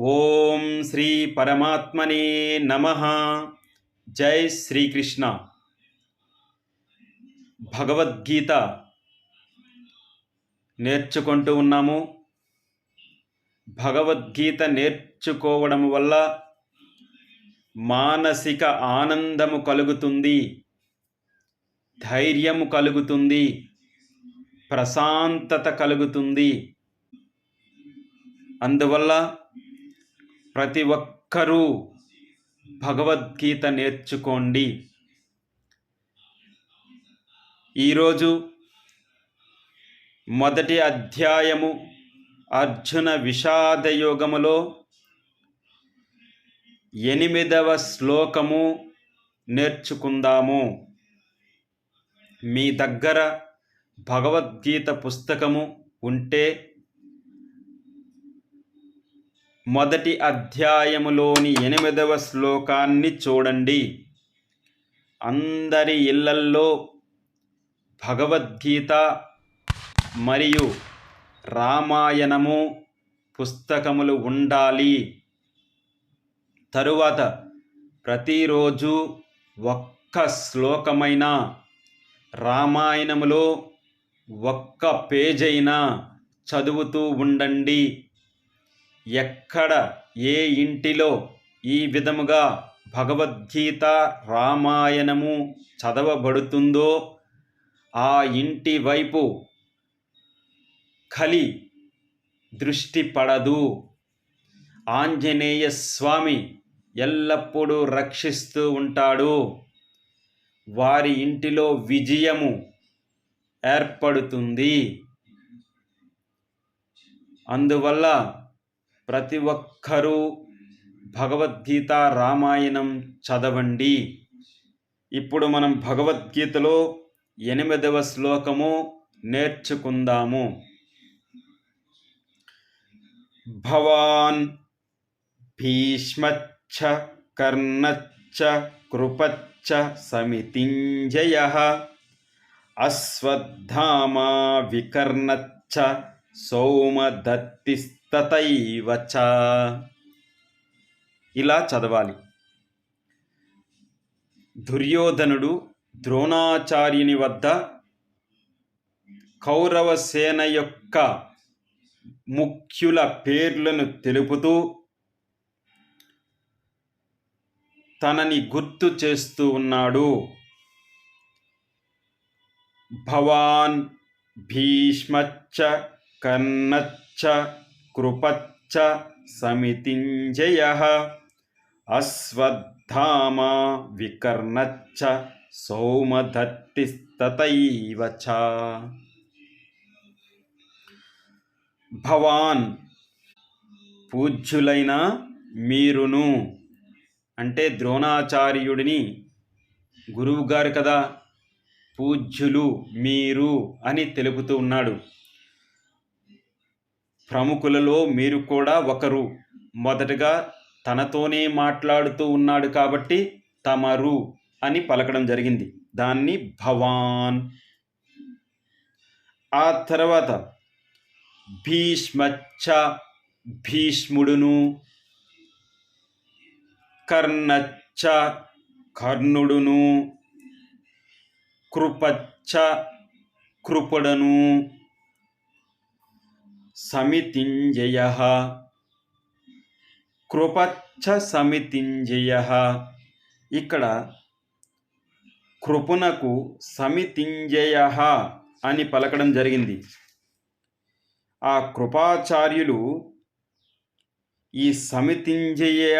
ఓం శ్రీ పరమాత్మనే నమ. జై శ్రీకృష్ణ. భగవద్గీత నేర్చుకుంటూ ఉన్నాము. భగవద్గీత నేర్చుకోవడం వల్ల మానసిక ఆనందము కలుగుతుంది ధైర్యము కలుగుతుంది ప్రశాంతత కలుగుతుంది. అందువల్ల ప్రతి ఒక్కరూ భగవద్గీత నేర్చుకోండి. ఈరోజు మొదటి అధ్యాయము అర్జున విషాద యోగములో ఎనిమిదవ శ్లోకము నేర్చుకుందాము. మీ దగ్గర భగవద్గీత పుస్తకము ఉంటే మొదటి అధ్యాయములోని ఎనిమిదవ శ్లోకాన్ని చూడండి. అందరి ఇళ్ళల్లో భగవద్గీత మరియు రామాయణము పుస్తకములు ఉండాలి. తరువాత ప్రతిరోజు ఒక్క శ్లోకమైన రామాయణములో ఒక్క పేజైనా చదువుతూ ఉండండి. ఎక్కడ ఏ ఇంటిలో ఈ విధముగా భగవద్గీత రామాయణము చదవబడుతుందో ఆ ఇంటి వైపు కలి దృష్టి పడదు. ఆంజనేయ స్వామి ఎల్లప్పుడూ రక్షిస్తూ ఉంటాడు. వారి ఇంటిలో విజయము ఏర్పడుతుంది. అందువల్ల ప్రతి ఒక్కరూ భగవద్గీత రామాయణం చదవండి. ఇప్పుడు మనం భగవద్గీతలో ఎనిమిదవ శ్లోకము నేర్చుకుందాము. భవాన్ భీష్మచ్చ కర్ణచ్చ కృపచ్చ సమితింజయ అశ్వత్థామా వికర్ణచ్చ సోమదత్తిస్తతైవ చ ఇలా చదవాలి. దుర్యోధనుడు ద్రోణాచార్యుని వద్ద కౌరవ సేన యొక్క ముఖ్యుల పేర్లను తెలుపుతూ తనని గుర్తు చేస్తూ ఉన్నాడు. భవాన్ భీష్మచ్చ కన్నచ్చ కృపచ్చ సమితింజయ అశ్వత్థామా వికర్ణచ్చ సౌమధత్తిస్తతైవ చ భవాన్ పూజ్యులైన మీరును అంటే ద్రోణాచార్యుడిని గురువుగారు కదా పూజ్యులు మీరు అని తెలుపుతూ ఉన్నాడు. ప్రముఖులలో మీరు కూడా ఒకరు. మొదటగా తనతోనే మాట్లాడుతూ ఉన్నాడు కాబట్టి తమరు అని పలకడం జరిగింది. దాన్ని భవాన్. ఆ తర్వాత భీష్మచ్చ భీష్ముడును కర్ణచ్చ కర్ణుడును కృపచ్చ కృపడను సమితింజయ. కృపచ్చ సమితింజయ ఇక్కడ కృపునకు సమితింజయ అని పలకడం జరిగింది. ఆ కృపాచార్యులు ఈ సమితింజయ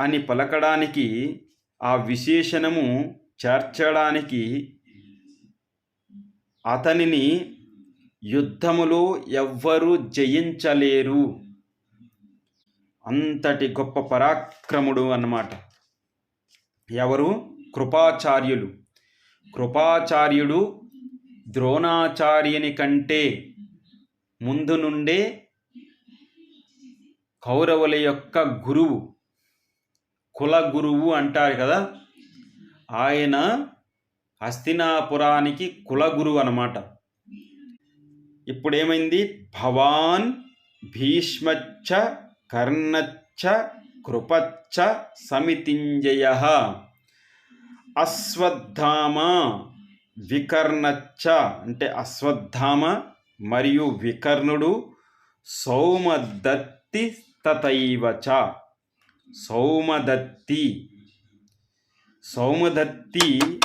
అని పలకడానికి ఆ విశేషణము చేర్చడానికి అతనిని యుద్ధములో ఎవ్వరూ జయించలేరు. అంతటి గొప్ప పరాక్రముడు అన్నమాట. ఎవరు? కృపాచార్యులు. కృపాచార్యుడు ద్రోణాచార్యుని కంటే ముందు నుండే కౌరవుల యొక్క గురువు కుల గురువు అంటారు కదా. ఆయన హస్తినాపురానికి కులగురువు అన్నమాట. ఇప్పుడు ఏమైంది భవాన్ భీష్మచ్చ కర్ణచ్చ కృపచ్చ సమితింజయ. అశ్వత్థామ వికర్ణచ్చ అంటే అశ్వత్థామ మరియు వికర్ణుడు సౌమదత్తి తతైవచ సౌమదత్తి. సౌమదత్తి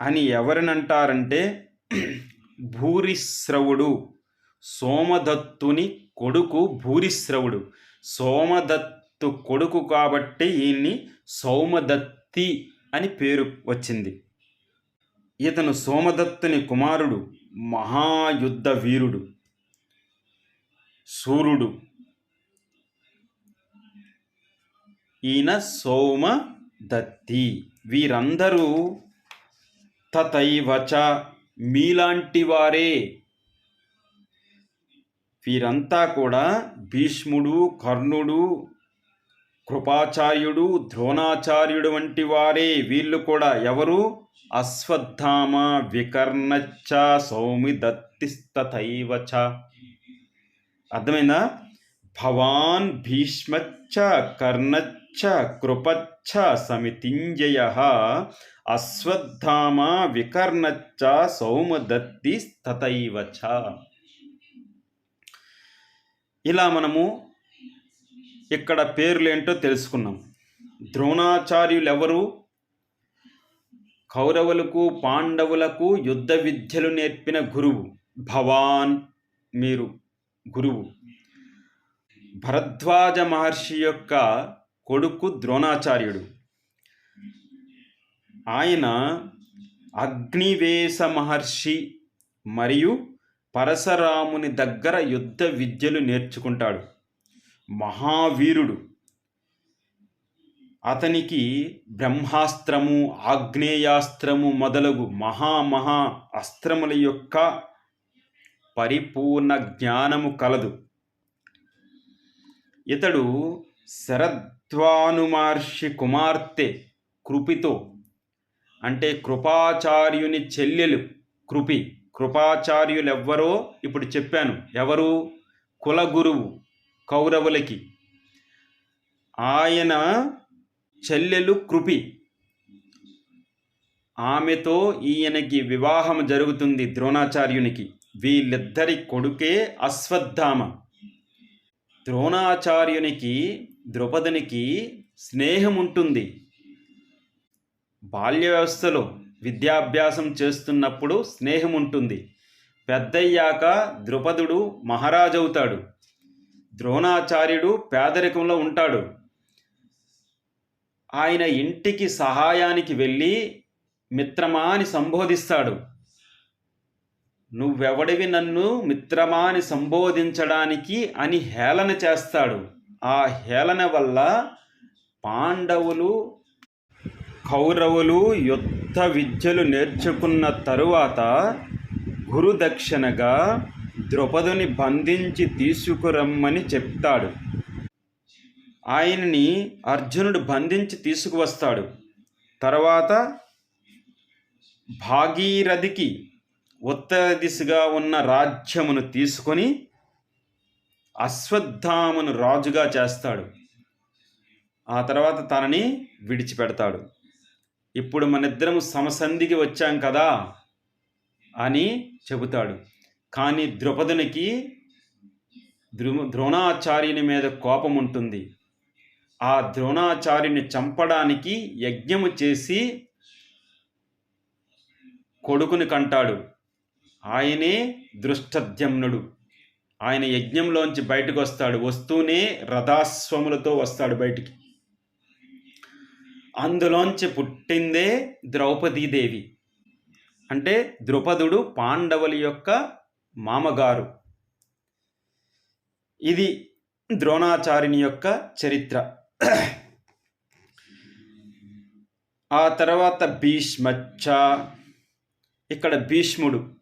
అని ఎవరినంటారంటే భూరిశ్రవుడు సోమదత్తుని కొడుకు భూరిశ్రవుడు సోమదత్తు కొడుకు కాబట్టి ఈయన్ని సోమదత్తి అని పేరు వచ్చింది. ఇతను సోమదత్తుని కుమారుడు మహాయుద్ధ వీరుడు సూర్యుడు. ఈయన సోమదత్తి. వీరందరూ తతైవచ మీలాంటి వారే వీరంతా కూడా భీష్ముడు కర్ణుడు కృపాచార్యుడు ద్రోణాచార్యుడు వంటి వారే. వీళ్ళు కూడా ఎవరు? అశ్వత్థామ వికర్ణచ్చ సౌమిదత్తిస్తైవచ అర్థమైందా? భవాన్ భీష్మచ్చ కర్ణచ్చ కృపచ్చ సమితింజయ అశ్వత్థామా వికర్ణచ్చ సౌమదత్తిస్తథైవచ ఇలా మనము ఇక్కడ పేర్లేంటో తెలుసుకున్నాం. ద్రోణాచార్యులు ఎవరు కౌరవులకు పాండవులకు యుద్ధ విద్యలు నేర్పిన గురువు. భవాన్ మీరు గురువు. భరద్వాజ మహర్షి యొక్క కొడుకు ద్రోణాచార్యుడు. ఆయన అగ్నివేశ మహర్షి మరియు పరశరాముని దగ్గర యుద్ధ విద్యలు నేర్చుకుంటాడు. మహావీరుడు. అతనికి బ్రహ్మాస్త్రము ఆగ్నేయాస్త్రము మొదలగు మహామహా అస్త్రముల యొక్క పరిపూర్ణ జ్ఞానము కలదు. ఇతడు శరద్ త్వానుమహర్షి కుమార్తె కృపితో. అంటే కృపాచార్యుని చెల్లెలు కృపి. కృపాచార్యులెవ్వరో? ఇప్పుడు చెప్పాను. ఎవరు? కులగురువు కౌరవులకి. ఆయన చెల్లెలు కృపి. ఆమెతో ఈయనకి వివాహం జరుగుతుంది ద్రోణాచార్యునికి. వీళ్ళిద్దరి కొడుకే అశ్వత్థామ. ద్రోణాచార్యునికి ద్రౌపదునికి స్నేహం ఉంటుంది బాల్య వ్యవస్థలో విద్యాభ్యాసం చేస్తున్నప్పుడు స్నేహం ఉంటుంది పెద్దయ్యాక ద్రుపదుడు మహారాజవుతాడు. ద్రోణాచార్యుడు పేదరికంలో ఉంటాడు. ఆయన ఇంటికి సహాయానికి వెళ్ళి మిత్రమా అని సంబోధిస్తాడు. నువ్వెవడివి నన్ను మిత్రమా అని సంబోధించడానికి అని హేళన చేస్తాడు. ఆ హేళన వల్ల పాండవులు కౌరవులు యుద్ధ విద్యలు నేర్చుకున్న తరువాత గురుదక్షిణగా ద్రౌపదుని బంధించి తీసుకురమ్మని చెప్తాడు. ఆయనని అర్జునుడు బంధించి తీసుకువస్తాడు. తర్వాత భాగీరథికి ఉత్తర దిశగా ఉన్న రాజ్యమును తీసుకొని అశ్వత్థామను రాజుగా చేస్తాడు. ఆ తర్వాత తనని విడిచిపెడతాడు. ఇప్పుడు మనిద్దరం సమసంధికి వచ్చాం కదా అని చెబుతాడు. కానీ ద్రుపదునికి ద్రు ద్రోణాచార్యుని మీద కోపం ఉంటుంది. ఆ ద్రోణాచార్యుని చంపడానికి యజ్ఞము చేసి కొడుకుని కంటాడు. ఆయనే దృష్టద్యమ్నుడు. ఆయన యజ్ఞంలోంచి బయటకు వస్తాడు వస్తూనే రథాస్వములతో వస్తాడు బయటికి. అందులోంచి పుట్టిందే ద్రౌపదీదేవి. అంటే ద్రుపదుడు పాండవుల యొక్క మామగారు. ఇది ద్రోణాచార్యుని యొక్క చరిత్ర. ఆ తర్వాత భీష్మచ్చ. ఇక్కడ భీష్ముడు.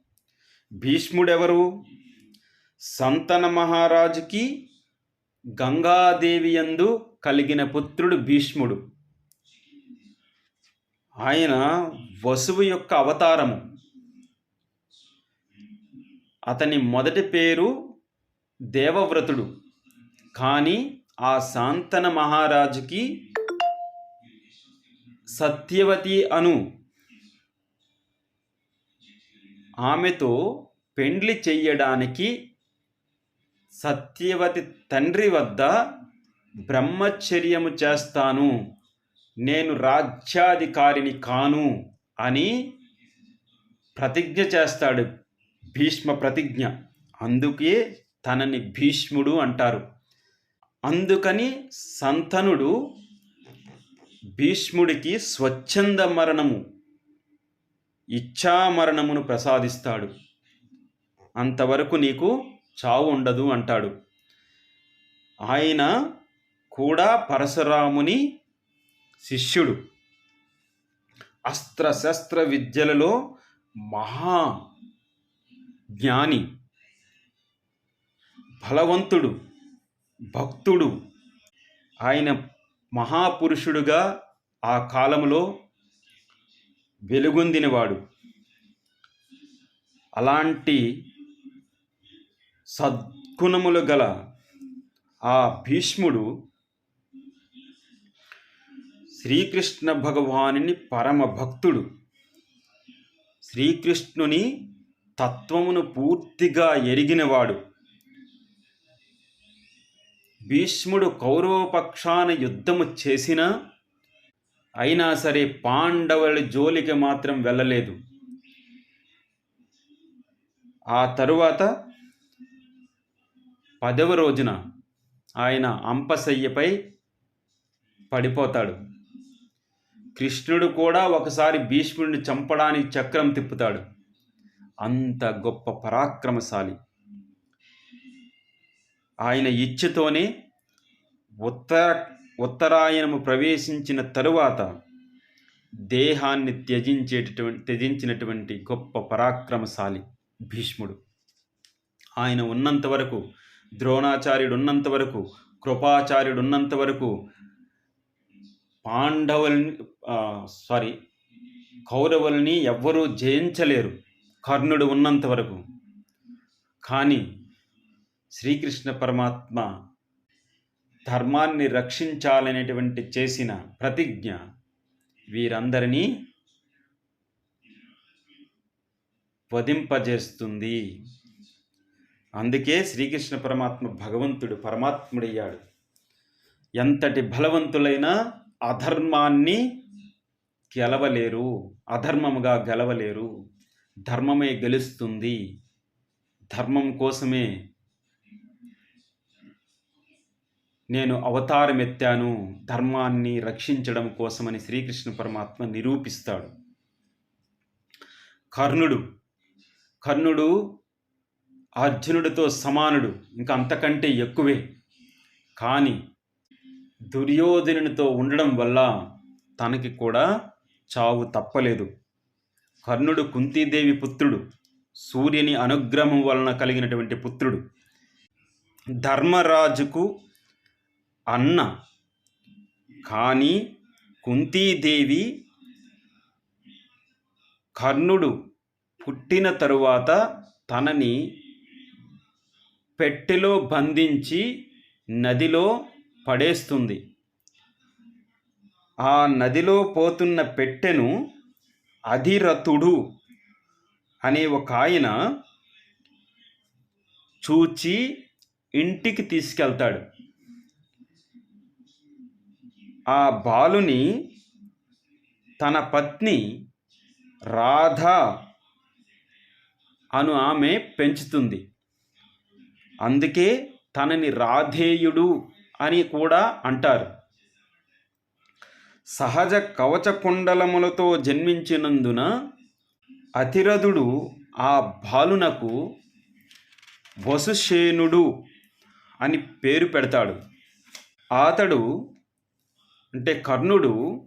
భీష్ముడెవరు? సంతన మహారాజుకి గంగాదేవి యందు కలిగిన పుత్రుడు భీష్ముడు. ఆయన వసువు యొక్క అవతారము. అతని మొదటి పేరు దేవవ్రతుడు. కానీ ఆ శాంతన మహారాజుకి సత్యవతి అను ఆమెతో పెండ్లి చెయ్యడానికి సత్యవతి తండ్రి వద్ద బ్రహ్మచర్యము చేస్తాను. నేను రాజ్యాధికారిని కాను అని ప్రతిజ్ఞ చేస్తాడు. భీష్మ ప్రతిజ్ఞ. అందుకే తనని భీష్ముడు అంటారు. అందుకని సంతనుడు భీష్ముడికి స్వచ్ఛంద మరణము ఇచ్ఛామరణమును ప్రసాదిస్తాడు. అంతవరకు నీకు చావు ఉండదు అంటాడు. ఆయన కూడా పరశురాముని శిష్యుడు. అస్త్రశస్త్ర విద్యలలో మహా జ్ఞాని బలవంతుడు భక్తుడు. ఆయన మహాపురుషుడుగా ఆ కాలంలో వెలుగొందినవాడు. అలాంటి సద్గుణములు గల ఆ భీష్ముడు శ్రీకృష్ణ భగవానుని పరమ భక్తుడు. శ్రీకృష్ణుని తత్వమును పూర్తిగా ఎరిగినవాడు. భీష్ముడు కౌరవపక్షాన యుద్ధము చేసినా అయినా సరే పాండవుల జోలికి మాత్రం వెళ్ళలేదు. ఆ తరువాత పదవ రోజున ఆయన అంపశయ్యపై పడిపోతాడు. కృష్ణుడు కూడా ఒకసారి భీష్ముడిని చంపడానికి చక్రం తిప్పుతాడు. అంత గొప్ప పరాక్రమశాలి. ఆయన ఇచ్ఛతోనే ఉత్తర ఉత్తరాయణము ప్రవేశించిన తరువాత దేహాన్ని త్యజించేటటువంటి త్యజించినటువంటి గొప్ప పరాక్రమశాలి భీష్ముడు. ఆయన ఉన్నంత వరకు ద్రోణాచార్యుడున్నంత వరకు కృపాచార్యుడున్నంత వరకు పాండవుల్ని సారీ కౌరవుల్ని ఎవ్వరూ జయించలేరు. కర్ణుడు ఉన్నంత వరకు. కానీ శ్రీకృష్ణ పరమాత్మ ధర్మాన్ని రక్షించాలనేటువంటి చేసిన ప్రతిజ్ఞ వీరందరినీ వధింపజేస్తుంది. అందుకే శ్రీకృష్ణ పరమాత్మ భగవంతుడు పరమాత్ముడయ్యాడు. ఎంతటి బలవంతులైనా అధర్మాన్ని గెలవలేరు అధర్మముగా గెలవలేరు. ధర్మమే గెలుస్తుంది. ధర్మం కోసమే నేను అవతారం ఎత్తాను ధర్మాన్ని రక్షించడం కోసమని శ్రీకృష్ణ పరమాత్మ నిరూపిస్తాడు. కర్ణుడు కర్ణుడు అర్జునుడితో సమానుడు ఇంకా అంతకంటే ఎక్కువే. కానీ దుర్యోధనునితో ఉండడం వల్ల తనకి కూడా చావు తప్పలేదు. కర్ణుడు కుంతీదేవి పుత్రుడు సూర్యుని అనుగ్రహం వలన కలిగినటువంటి పుత్రుడు. ధర్మరాజుకు అన్న కానీ కుంతీదేవి కర్ణుడు పుట్టిన తరువాత తనని పెట్టెలో బంధించి నదిలో పడేస్తుంది. ఆ నదిలో పోతున్న పెట్టెను అధిరథుడు అనే ఒక ఆయన చూచి ఇంటికి తీసుకెళ్తాడు. ఆ బాలుని తన పత్ని రాధ అను ఆమె పెంచుతుంది. అందుకే తనని రాధేయుడు అని కూడా అంటారు. సహజ కవచ కుండలములతో జన్మించినందున అతిరథుడు ఆ బాలునకు వసుసేనుడు అని పేరు పెడతాడు. అతడు అంటే కర్ణుడు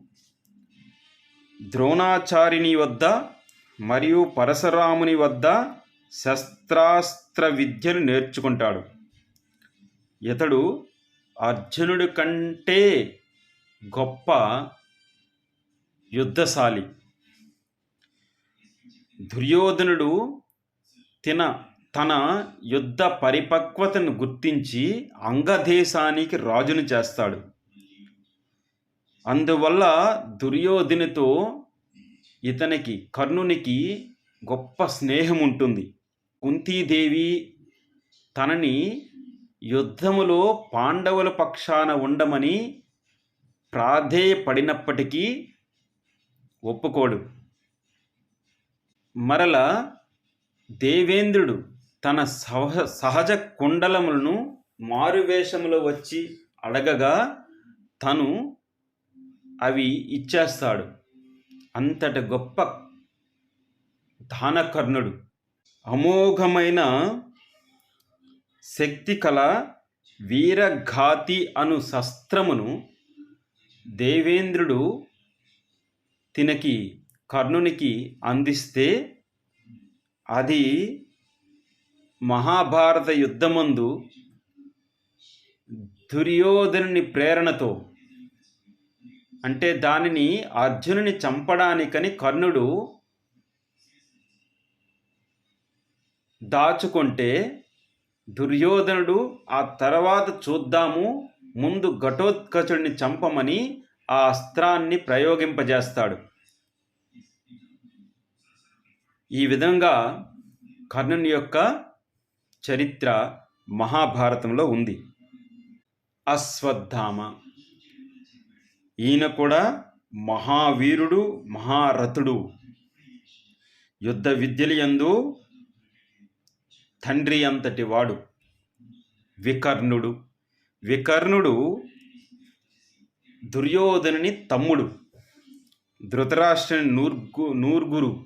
ద్రోణాచారిణి వద్ద మరియు పరశురాముని వద్ద శస్త్రాస్త్ర విద్యను నేర్చుకుంటాడు. ఇతడు అర్జునుడి కంటే గొప్ప యుద్ధశాలి. దుర్యోధనుడు తిన తన యుద్ధ పరిపక్వతను గుర్తించి అంగదేశానికి రాజును చేస్తాడు. అందువల్ల దుర్యోధనితో ఇతనికి కర్ణునికి గొప్ప స్నేహం ఉంటుంది కుంతీదేవి తనని యుద్ధములో పాండవుల పక్షాన ఉండమని ప్రాధేయపడినప్పటికీ ఒప్పుకోడు. మరల దేవేంద్రుడు తన సహ సహజ కుండలములను మారువేషములో వచ్చి అడగగా తను అవి ఇచ్చేస్తాడు. అంతటి గొప్ప దానకర్ణుడు అమోఘమైన శక్తి కల వీరఘాతి అను శస్త్రమును దేవేంద్రుడు తినకి కర్ణునికి అందిస్తే అది మహాభారత యుద్ధమందు దుర్యోధనుని ప్రేరణతో అంటే దానిని అర్జునుని చంపడానికని కర్ణుడు దాచుకుంటే దుర్యోధనుడు ఆ తర్వాత చూద్దాము ముందు ఘటోత్కచుడిని చంపమని ఆ అస్త్రాన్ని ప్రయోగింపజేస్తాడు. ఈ విధంగా కర్ణుని యొక్క చరిత్ర మహాభారతంలో ఉంది. అశ్వత్థామ. ఈయన కూడా మహావీరుడు మహారథుడు. యుద్ధ విద్యలయందు తండ్రి అంతటి వాడు వికర్ణుడు. వికర్ణుడు దుర్యోధనుని తమ్ముడు. ధృతరాష్ట్రుని నూర్గు నూర్గురు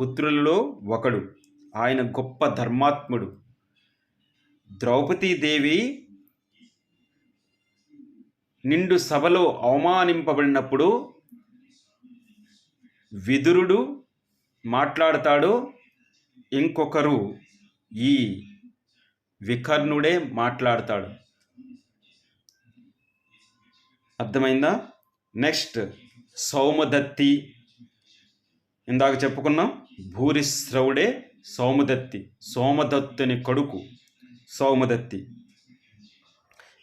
పుత్రులలో ఒకడు. ఆయన గొప్ప ధర్మాత్ముడు. ద్రౌపదీదేవి నిండు సభలో అవమానింపబడినప్పుడు విదురుడు మాట్లాడతాడు. ఇంకొకరు ఈ వికర్ణుడే మాట్లాడతాడు. అర్థమైందా? నెక్స్ట్ సౌమదత్తి. ఇందాక చెప్పుకున్నాం భూరిశ్రవుడే సౌమదత్తి సోమదత్తుని కొడుకు సౌమదత్తి.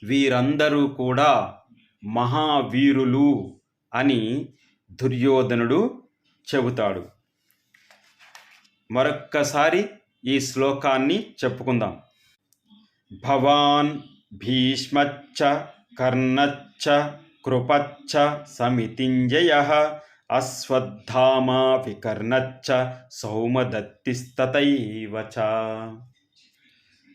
వీరందరూ కూడా మహావీరులు అని దుర్యోధనుడు చెబుతాడు. మరొక్కసారి ఈ శ్లోకాన్ని చెప్పుకుందాం. భవాన్ భీష్మచ్చ కర్ణచ్చ కృపచ్చ సమితింజయ అశ్వత్థామా వికర్ణచ్చ సౌమదత్తిస్తతైవచ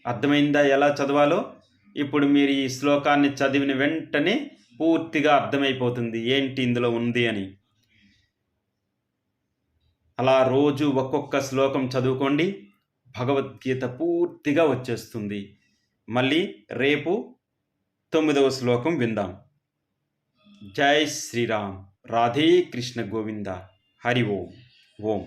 అర్థమైందా? ఎలా చదవాలో? ఇప్పుడు మీరు ఈ శ్లోకాన్ని చదివిన వెంటనే పూర్తిగా అర్థమైపోతుంది. ఏంటి ఇందులో ఉంది అని. అలా రోజు ఒక్కొక్క శ్లోకం చదువుకోండి. భగవద్గీత పూర్తిగా వచ్చేస్తుంది. మళ్ళీ రేపు తొమ్మిదవ శ్లోకం విందాం. జై శ్రీరామ్. రాధే కృష్ణ గోవింద. హరి ఓం. ఓం.